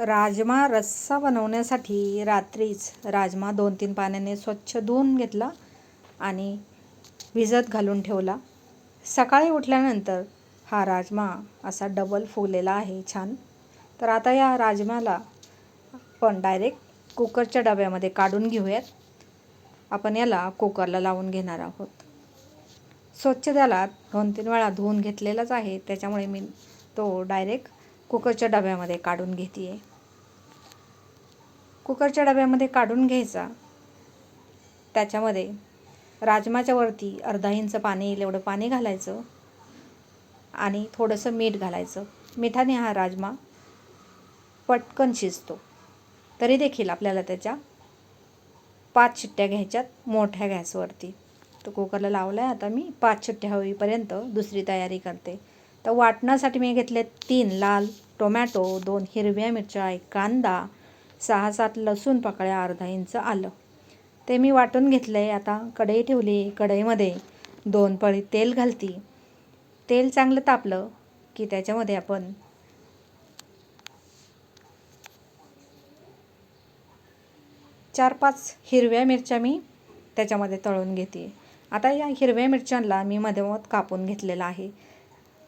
राजमा रस्सा बनवण्यासाठी रात्रीच राजमा दोन तीन पाण्याने स्वच्छ धुवून घेतला आणि भिजत घालून ठेवला. सकाळी उठल्यानंतर हा राजमा असा डबल फुगलेला आहे छान. तर आता या राजमाला पण डायरेक्ट कुकरच्या डब्यामध्ये काढून घेऊयात. आपण याला कुकरला लावून घेणार आहोत. स्वच्छ त्याला दोन तीन वेळा धुवून घेतलेलाच आहे. त्याच्यामुळे मी तो डायरेक्ट कुकरच्या डब्यामध्ये काढून घेते आहे कुकरच्या डब्यामध्ये काढून घ्यायचा. त्याच्यामध्ये राजमाच्या वरती अर्धा इंच पाणी येईल एवढं पाणी घालायचं आणि थोडंसं मीठ घालायचं. मिठाने हा राजमा पटकन शिजतो. तरी देखील आपल्याला त्याच्या पाच शिट्ट्या घ्यायच्यात मोठ्या गॅसवरती. तर कुकरला लावला आहे आता मी पाच शिट्ट्या होईपर्यंत दुसरी तयारी करते. तर वाटण्यासाठी मी घेतले तीन लाल टोमॅटो दोन हिरव्या मिरच्या एक कांदा सहा सात लसूण पाकळ्या अर्धा इंच आलं. ते मी वाटून घेतलं आहे आता कढई ठेवली कढईमध्ये दोन पळी तेल घालती. तेल चांगलं तापलं की त्याच्यामध्ये आपण चार पाच हिरव्या मिरच्या मी त्याच्यामध्ये तळून घेते. आता या हिरव्या मिरच्यांना मी मध्यमत कापून घेतलेला आहे.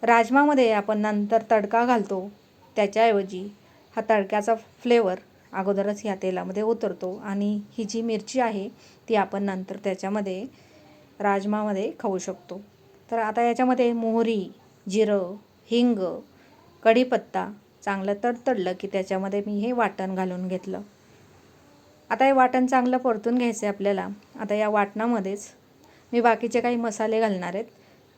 राजमामध्ये आपण नंतर तडका घालतो. त्याच्याऐवजी हा तडक्याचा फ्लेवर अगोदरच ह्या तेलामध्ये उतरतो. आणि ही जी मिरची आहे ती आपण नंतर त्याच्यामध्ये राजमामध्ये खाऊ शकतो. तर आता याच्यामध्ये मोहरी जिरं हिंग कढीपत्ता चांगलं तडतडलं की त्याच्यामध्ये मी हे वाटण घालून घेतलं. आता हे वाटण चांगलं परतून घ्यायचं आहे आपल्याला. आता या वाटणामध्येच मी बाकीचे काही मसाले घालणार आहेत.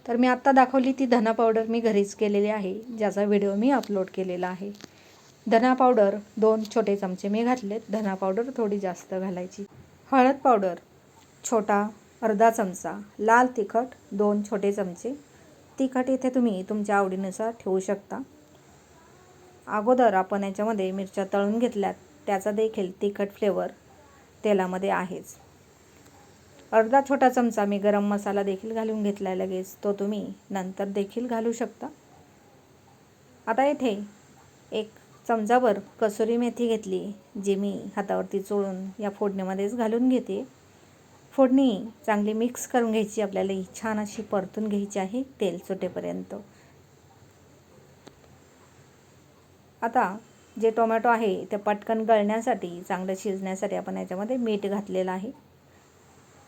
तर मी आत्ता दाखवली ती धना पावडर मी घरीच केलेली आहे ज्याचा व्हिडिओ मी अपलोड केलेला आहे. धना पावडर दोन छोटे चमचे मी घातलेत. धना पावडर थोडी जास्त घालायची. हळद पावडर छोटा अर्धा चमचा. लाल तिखट दोन छोटे चमचे. तिखट इथे तुम्ही तुमच्या आवडीनुसार ठेवू शकता. अगोदर आपण याच्यामध्ये मिरच्या तळून घेतल्यात. त्याचा देखील तिखट फ्लेवर तेलामध्ये आहेच. अर्धा छोटा चमचा मी गरम मसाला देखील घालून घेतला आहे लगेच. तो तुम्ही नंतर देखील घालू शकता. आता इथे एक चमचाभर कसुरी मेथी घेतली जी मी हातावरती चोळून या फोडणीमध्येच घालून घेते. फोडणी चांगली मिक्स करून घ्यायची आपल्याला ही छान अशी परतून घ्यायची आहे तेल सुटेपर्यंत. आता जे टोमॅटो आहे ते पटकन गळण्यासाठी चांगलं शिजण्यासाठी आपण याच्यामध्ये मीठ घातलेलं आहे.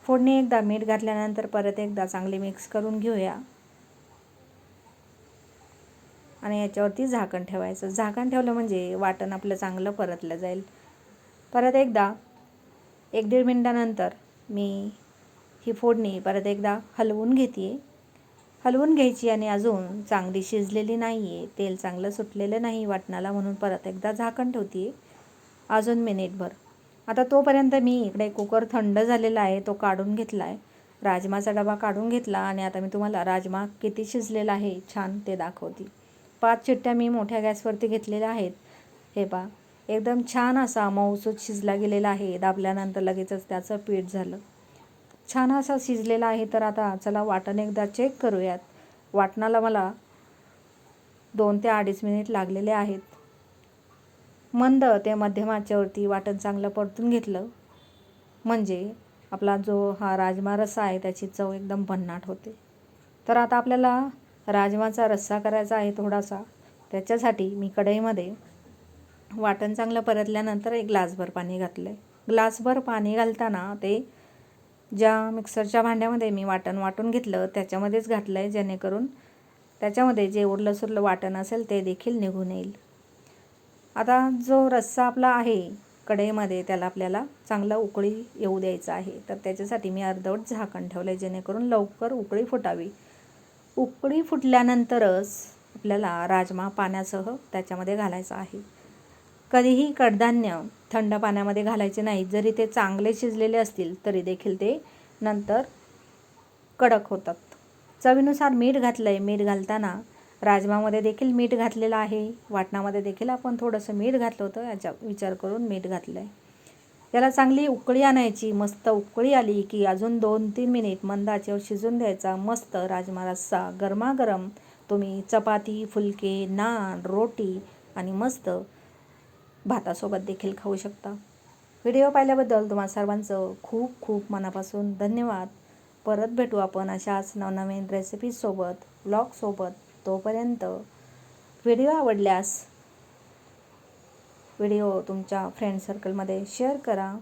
फोडणी एकदा मीठ घातल्यानंतर परत एकदा चांगली मिक्स करून घेऊया. आणि याच्यावरती झाकण ठेवायचं. झाकण ठेवलं म्हणजे वाटण आपलं चांगलं परतलं जाईल. परत एकदा एक दीड मिनटानंतर मी ही फोडणी परत एकदा हलवून घेते हलवून घ्यायची आणि अजून चांगली शिजलेली नाही आहे तेल चांगलं सुटलेलं नाही वाटणाला म्हणून परत एकदा झाकण ठेवते अजून मिनिटभर. आता तोपर्यंत मी इकडे कुकर थंड झालेला आहे तो काढून घेतला आहे राजमाचा डबा काढून घेतला आणि आता मी तुम्हाला राजमा किती शिजलेला आहे छान ते दाखवते. पाच चिट्ट्या मी मोठ्या गॅसवरती घेतलेल्या आहेत. हे पा एकदम छान असा मऊसूत शिजला गेलेला आहे. दाबल्यानंतर लगेचच त्याचं पीठ झालं. छान असा शिजलेला आहे तर आता चला वाटण एकदा चेक करूयात. वाटणाला मला दोन ते अडीच मिनिट लागलेले आहेत. मंद ते मध्यमाच्यावरती वाटण चांगलं परतून घेतलं. म्हणजे आपला जो हा राजमा रस्सा आहे त्याची चव एकदम भन्नाट होते. तर आता आपल्याला राजमाचा रस्सा करायचा आहे थोडासा. त्याच्यासाठी मी कढईमध्ये वाटण चांगलं परतल्यानंतर एक ग्लासभर पाणी घातलं आहे ग्लासभर पाणी घालताना ते ज्या मिक्सरच्या भांड्यामध्ये मी वाटण वाटून घेतलं त्याच्यामध्येच घातलं आहे जेणेकरून त्याच्यामध्ये जे उरलं सुरलं वाटण असेल ते देखील निघून येईल. आता जो रस्सा आपला आहे कढईमध्ये त्याला आपल्याला चांगला उकळी येऊ द्यायचा आहे. तर त्याच्यासाठी मी अर्धवट झाकण ठेवलं आहे जेणेकरून लवकर उकळी फुटावी. उकळी फुटल्यानंतरच आपल्याला राजमा पाण्यासह त्याच्यामध्ये घालायचं आहे. कधीही कडधान्य थंड पाण्यामध्ये घालायचे नाही. जरी ते चांगले शिजलेले असतील तरी देखील ते नंतर कडक होतात. चवीनुसार मीठ घातलं आहे मीठ घालताना राजमामध्ये देखील मीठ घातलेलं आहे. वाटणामध्ये देखील आपण थोडंसं मीठ घातलं होतं. याचा विचार करून मीठ घातलं आहे त्याला चांगली उकळी आणायची. मस्त उकळी आली की अजून दोन तीन मिनिट मंद आचेवर शिजून द्यायचा. मस्त राजमा रस्सा गरमागरम. तुम्ही चपाती फुलके नान रोटी आणि मस्त भातासोबत देखील खाऊ शकता. व्हिडिओ पाहिल्याबद्दल तुम्हा सर्वांचं खूप खूप मनापासून धन्यवाद. परत भेटू आपण अशाच नवनवीन रेसिपीजसोबत ब्लॉगसोबत तोपर्यंत व्हिडिओ आवडल्यास व्हिडिओ तुमच्या फ्रेंड सर्कलमध्ये शेअर करा.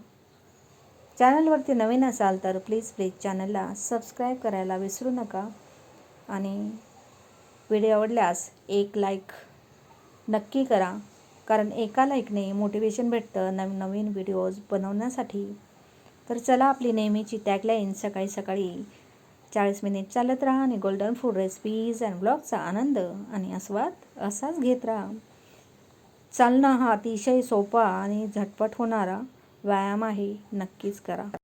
चॅनलवरती नवीन असाल तर प्लीज प्लीज चॅनलला सबस्क्राईब करायला विसरू नका. आणि व्हिडिओ आवडल्यास एक लाईक नक्की करा. कारण एका लाईकने मोटिवेशन भेटतं नवीन नवीन व्हिडिओज बनवण्यासाठी. तर चला आपली नेहमीची टॅगलाईन सकाळी सकाळी चाळीस मिनिट चालत राहा आणि गोल्डन फूड रेसिपीज अँड ब्लॉगचा आनंद आणि आस्वाद असाच घेत राहा. चालणं हा अतिशय सोपा आणि झटपट होणारा व्यायाम आहे नक्कीच करा.